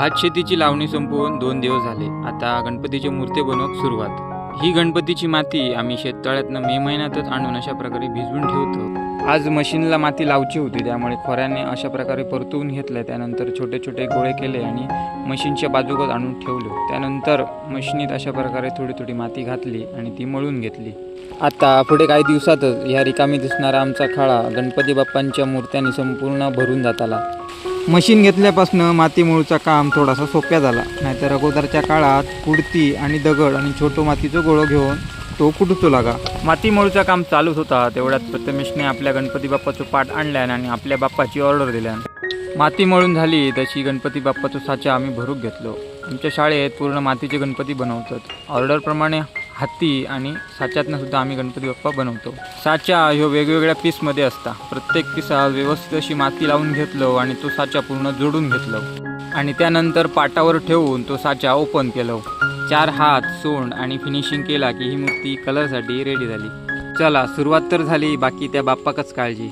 आज शेतीची लावणी संपवून दोन दिवस झाले. आता गणपतीचे मूर्ती बनवक सुरुवात. ही गणपतीची माती आम्ही शेततळ्यातनं मे महिन्यातच आणून अशा प्रकारे भिजवून ठेवतो. आज मशीनला माती लावची होती त्यामुळे खोऱ्याने अशा प्रकारे परतवून घेतलं. त्यानंतर छोटे छोटे गोळे केले आणि मशीनच्या बाजूकच आणून ठेवलं. त्यानंतर मशीनीत अशा प्रकारे थोडी थोडी माती घातली आणि ती मळून घेतली. आता पुढे काही दिवसातच ह्या रिकामी दिसणारा आमचा खाळा गणपती बाप्पांच्या मूर्त्यांनी संपूर्ण भरून जात आला मशीन घेतल्यापासनं माती मळूचा काम थोडासा सोप्या झाला. नाहीतर अगोदरच्या काळात कुडती आणि दगड आणि छोटो मातीचं गोळं घेऊन तो कुटूचो लागा. माती मळूचा काम चालूच होता. तेवढ्यात प्रथमेशने आपल्या गणपती बाप्पाचं पाठ आणल्यान आणि आपल्या बाप्पाची ऑर्डर दिल्यान. माती मळून झाली तशी गणपती बाप्पाचं साचा आम्ही भरूक घेतलो. आमच्या शाळेत पूर्ण मातीचे गणपती बनवतात. ऑर्डरप्रमाणे हत्ती आणि साच्यातनं सुद्धा आम्ही गणपती बाप्पा बनवतो. साचा ह्यो वेगवेगळ्या पीसमध्ये असता. प्रत्येक पिसा व्यवस्थित अशी माती लावून घेतलो आणि तो साचा पूर्ण जोडून घेतलो. आणि त्यानंतर पाटावर ठेवून तो साचा ओपन केलो. चार हात सोंड आणि फिनिशिंग केला की ही मूर्ती कलरसाठी रेडी झाली. चला सुरुवात तर झाली बाकी त्या बाप्पाकच काळजी.